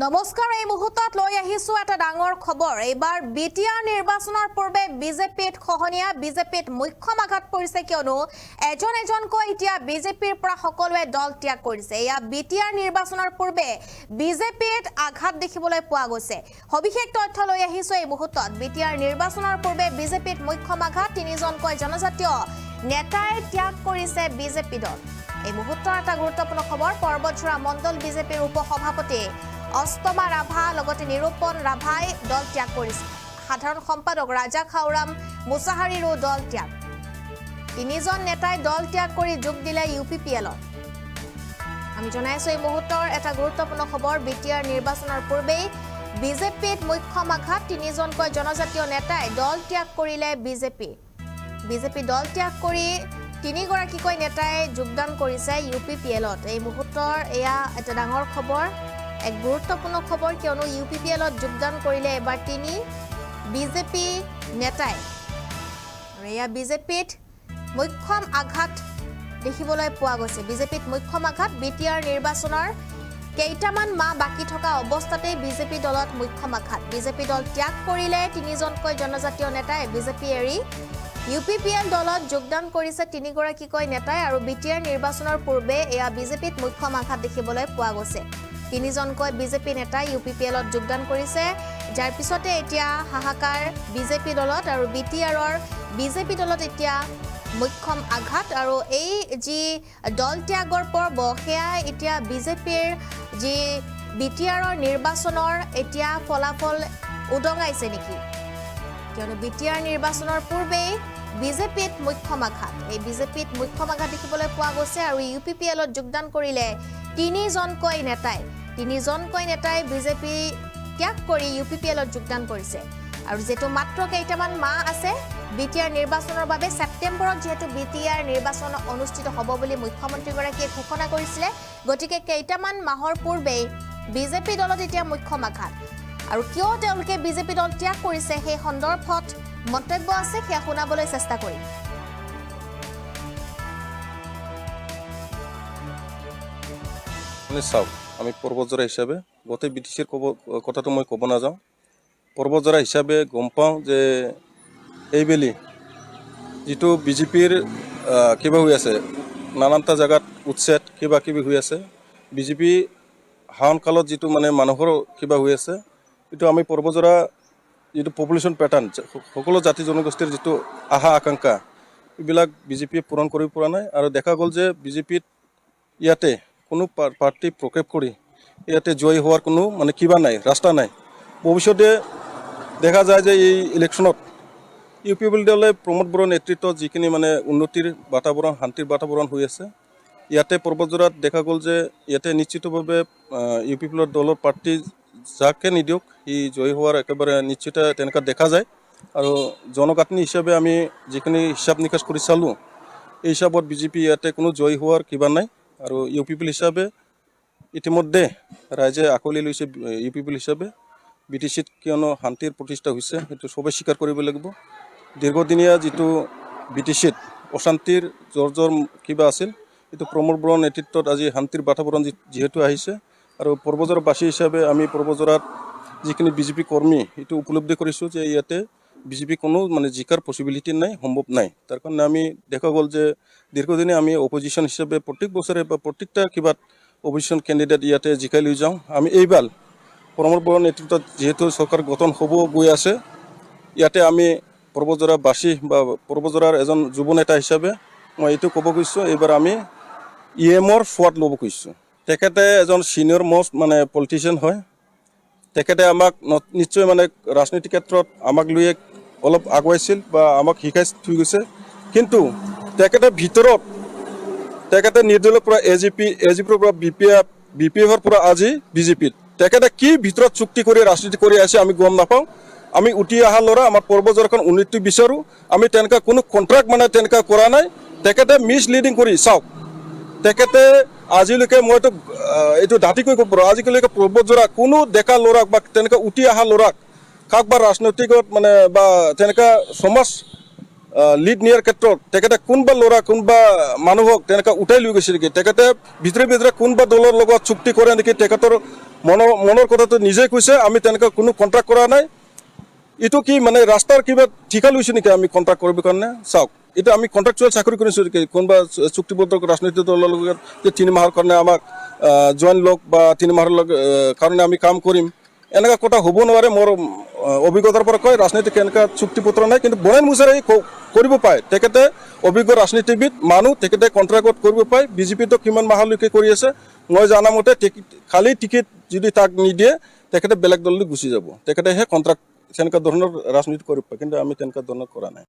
নমস্কাৰ এই মুহূৰ্তত লৈ আহিছো এটা ডাঙৰ খবৰ। এইবাৰ বি টি আৰ নিৰ্বাচনৰ পূৰ্বে বিজেপিত খহনীয়া বিজেপিত মুখ্যম আঘাত পৰিছে কিয়নো এজন এজনকৈ এতিয়া বিজেপিৰ পৰা সকলোৱে দল ত্যাগ কৰিছে। এয়া বি টি আৰ নিৰ্বাচনৰ পূৰ্বে বিজেপিত আঘাত দেখিবলৈ পোৱা গৈছে। সবিশেষ তথ্য লৈ আহিছো এই মুহূৰ্তত। বি টি আৰ নিৰ্বাচনৰ পূৰ্বে বিজেপিত মুখ্যম আঘাত তিনিজনকৈ জনজাতীয় নেতাই ত্যাগ কৰিছে বিজেপি দল। এই মুহূৰ্তৰ এটা গুৰুত্বপূৰ্ণ খবৰ পৰ্বতঝৰা মণ্ডল বিজেপিৰ উপ সভাপতি অষ্টমা ৰাভা লগতে নিৰূপণ ৰাভাই দল ত্যাগ কৰিছে। সাধাৰণ সম্পাদক ৰাজা খাওৰাম মুছাহাৰীৰো দল ত্যাগ। তিনিজন নেতাই দল ত্যাগ কৰি যোগ দিলে ইউ পি পি এলত আমি জনাইছো এই মুহূৰ্তৰ এটা গুৰুত্বপূৰ্ণ খবৰ। বি টি আৰ নিৰ্বাচনৰ পূৰ্বেই বিজেপিত মুখ্যম আঘাত তিনিজনকৈ জনজাতীয় নেতাই দল ত্যাগ কৰিলে বিজেপি। বিজেপি দল ত্যাগ কৰি তিনিগৰাকীকৈ নেতাই যোগদান কৰিছে ইউ পি পি এলত। এই মুহূৰ্তৰ এয়া এটা ডাঙৰ খবৰ। এক গুৰুত্বপূৰ্ণ খবৰ কিয়নো ইউ পি পি এলত যোগদান কৰিলে এবাৰ তিনি বিজেপি নেতাই। আৰু এয়া বিজেপিত মুখ্যম আঘাত দেখিবলৈ পোৱা গৈছে। বিজেপিত মুখ্যম আঘাত বি টি আৰ নিৰ্বাচনৰ কেইটামান মাহ বাকী থকা অৱস্থাতেই বিজেপি দলত মুখ্যম আঘাত। বিজেপি দল ত্যাগ কৰিলে তিনিজনকৈ জনজাতীয় নেতাই। বিজেপি এৰি ইউ পি পি এল দলত যোগদান কৰিছে তিনিগৰাকীকৈ নেতাই আৰু বি টি আৰ নিৰ্বাচনৰ পূৰ্বে এয়া বিজেপিত মুখ্যম আঘাত দেখিবলৈ পোৱা গৈছে। তিনিজনকৈ বিজেপি নেতাই ইউ পি পি এলত যোগদান কৰিছে। যাৰ পিছতে এতিয়া হাহাকাৰ বিজেপি দলত আৰু বি টি আৰৰ বিজেপি দলত এতিয়া মুখ্যম আঘাত। আৰু এই যি দল ত্যাগৰ পৰ্ব সেয়া এতিয়া বিজেপিৰ যি বি টি আৰৰ নিৰ্বাচনৰ এতিয়া ফলাফল উদঙাইছে নেকি? কিয়নো বি টি আৰ নিৰ্বাচনৰ পূৰ্বেই বিজেপিত মুখ্যম আঘাত। এই বিজেপিত মুখ্যম আঘাত দেখিবলৈ পোৱা গৈছে আৰু ইউ পি পি এলত যোগদান কৰিলে তিনিজনকৈ নেতাই তিনিজনকৈ নেতাই বিজেপি ত্যাগ কৰি ইউ পি পি এলত যোগদান কৰিছে। আৰু যিহেতু মাত্ৰ কেইটামান মাহ আছে বি টি আৰ নিৰ্বাচনৰ বাবে ছেপ্টেম্বৰত যিহেতু বি টি আৰ নিৰ্বাচন অনুষ্ঠিত হ'ব বুলি মুখ্যমন্ত্ৰীগৰাকীয়ে ঘোষণা কৰিছিলে, গতিকে কেইটামান মাহৰ পূৰ্বেই বিজেপি দলত এতিয়া মুখ্যম আঘাত আৰু কিয় তেওঁলোকে বিজেপি দল ত্যাগ কৰিছে সেই সন্দৰ্ভত মন্তব্য আছে, সেয়া শুনাবলৈ চেষ্টা কৰিম। চাওক আমি পৰ্বতজৰা হিচাপে, গোটেই বি ক'ব, কথাটো মই ক'ব নাযাওঁ। পৰ্বতজৰা হিচাপে গম পাওঁ যে এইবেলি যিটো বিজেপিৰ কিবা হৈ আছে, নানানটা জেগাত উচ্ছেদ কিবা কিবি হৈ আছে, বিজেপি শাসন কালত যিটো মানে মানুহৰ কিবা হৈ আছে, এইটো আমি পৰ্বতজৰা যিটো পপুলেশ্যন পেটাৰ্ণ সকলো জাতি জনগোষ্ঠীৰ যিটো আশা, আকাংক্ষা, এইবিলাক বিজেপিয়ে পূৰণ কৰিব পৰা নাই। আৰু দেখা গ'ল যে বিজেপিত ইয়াতে কোনো পা- পাৰ্টি প্ৰক্ষেপ কৰি ইয়াতে জয়ী হোৱাৰ কোনো মানে কিবা নাই ৰাস্তা নাই। ভৱিষ্যতে দেখা যায় যে এই ইলেকশ্যনত ইউ পি পি দলে প্ৰমোদ বড়োৰ নেতৃত্বত যিখিনি মানে উন্নতিৰ বাতাবৰণ, শান্তিৰ বাতাবৰণ হৈ আছে, ইয়াতে পৰ্বতজোৰাত দেখা গ'ল যে ইয়াতে নিশ্চিতভাৱে ইউ পি পি এলৰ দলৰ প্ৰাৰ্থী যাকে নিদিয়ক সি জয়ী হোৱাৰ একেবাৰে নিশ্চিত তেনেকুৱা দেখা যায়। আৰু জনগাঁথনি হিচাপে আমি যিখিনি হিচাপ নিকাচ কৰি চালোঁ, এই হিচাপত বিজেপি ইয়াতে কোনো জয়ী হোৱাৰ কিবা নাই। আৰু ইউ পি পি এল হিচাপে ইতিমধ্যে ৰাইজে আঁকোৱালি লৈছে ইউ পি পি এল হিচাপে বি টি চিত কিয়নো শান্তিৰ প্ৰতিষ্ঠা হৈছে সেইটো চবেই স্বীকাৰ কৰিব লাগিব। দীৰ্ঘদিনীয়া যিটো বি অশান্তিৰ জৰ কিবা আছিল এইটো প্ৰমোদ বড়োৰ নেতৃত্বত আজি শান্তিৰ বাতাবৰণ যিহেতু আহিছে। আৰু পৰ্বজৰাবাসী হিচাপে আমি পৰ্বজৰাত যিখিনি বিজেপি কৰ্মী, এইটো উপলব্ধি কৰিছোঁ যে ইয়াতে বিজেপি কোনো মানে জিকাৰ পচিবিলিটি নাই সম্ভৱ নাই। তাৰ কাৰণে আমি দেখা গ'ল যে দীৰ্ঘদিনে আমি অপজিশ্যন হিচাপে প্ৰত্যেক বছৰে বা প্ৰত্যেকটা কিবাত অপজিশ্যন কেণ্ডিডেট ইয়াতে জিকাই লৈ যাওঁ। আমি এইবাৰ প্ৰমোদ বড়োৰ নেতৃত্বত যিহেতু চৰকাৰ গঠন হ'ব গৈ আছে, ইয়াতে আমি পৰ্বজৰাবাসী বা পৰ্বজৰাৰ এজন যুৱ নেতা হিচাপে মই এইটো ক'ব খুজিছোঁ এইবাৰ আমি ই এমৰ সোৱাদ ল'ব খুজিছোঁ তেখেতে এজন ছিনিয়ৰ মষ্ট মানে পলিটিচিয়ান হয়। তেখেতে আমাক নিশ্চয় মানে ৰাজনৈতিক ক্ষেত্ৰত আমাক লৈ অলপ আগুৱাইছিল বা আমাক শিকাই থৈ গৈছে। কিন্তু তেখেতে ভিতৰত, তেখেতে নিৰ্দলীয় পৰা এ জি পি এ জি পিৰ পৰা B P F B P এফৰ পৰা আজি বিজেপিত তেখেতে কি ভিতৰত চুক্তি কৰি, ৰাজনীতি কৰি আছে আমি গম নাপাওঁ। আমি উঠি অহা ল'ৰা, আমাৰ পৰ্বজৰখন উন্নতি বিচাৰোঁ। আমি তেনেকুৱা কোনো কণ্ট্ৰেক্ট মানে তেনেকুৱা কৰা নাই। তেখেতে মিছলিডিং কৰি, চাওক, তেখেতে আজিলৈকে মইতো এইটো ডাঠিকৈ ক'ব পাৰোঁ। আজিলৈকে পৰ্বতজোৰা কোনো ডেকা ল'ৰাক বা তেনেকুৱা উঠি অহা ল'ৰাক কাক বা ৰাজনৈতিকত মানে বা তেনেকুৱা সমাজ লিড নিয়াৰ ক্ষেত্ৰত তেখেতে কোনোবা ল'ৰা, কোনোবা মানুহক তেনেকৈ উঠাই লৈ গৈছে নেকি? তেখেতে ভিতৰে ভিতৰে কোনোবা দলৰ লগত চুক্তি কৰে নেকি? তেখেতৰ মনৰ মনৰ কথাটো নিজেই কৈছে, আমি তেনেকৈ কোনো কণ্ট্ৰেক্ট কৰা নাই। এইটো কি মানে ৰাস্তাৰ কিবা ঠিকা লৈছোঁ নেকি আমি কণ্ট্ৰেক্ট কৰিবৰ কাৰণে? চাওক, এইটো আমি কণ্ট্ৰেকচুৱেল চাকৰি কৰিছোঁ নেকি? কোনোবা চুক্তিবদ্ধ ৰাজনৈতিক দলৰ লগত যে তিনি মাহৰ কাৰণে আমাক জইন লওক বা তিনি মাহৰ কাৰণে আমি কাম কৰিম। এনেকুৱা কথা হ'ব নোৱাৰে মোৰ অভিজ্ঞতাৰ পৰা কয় ৰাজনীতিক এনেকুৱা চুক্তিপত্ৰ নাই, কিন্তু বনেন মুছাৰে কৰিব পাৰে তেখেতে অভিজ্ঞ ৰাজনীতিবিদ, মানুহ, তেখেতে কণ্ট্ৰেক্টত কৰিব পাৰে বিজেপিতো কিমান মাহলৈকে কৰি আছে, মই জনামতে মতে খালী টিকেট যদি তাক নিদিয়ে, তেখেতে বেলেগ দললৈ গুচি যাব। তেখেতে সেই কণ্ট্ৰেক্ট তেনেকুৱা ধৰণৰ ৰাজনীতি কৰিব পাৰে, কিন্তু আমি তেনেকুৱা ধৰণৰ কৰা নাই।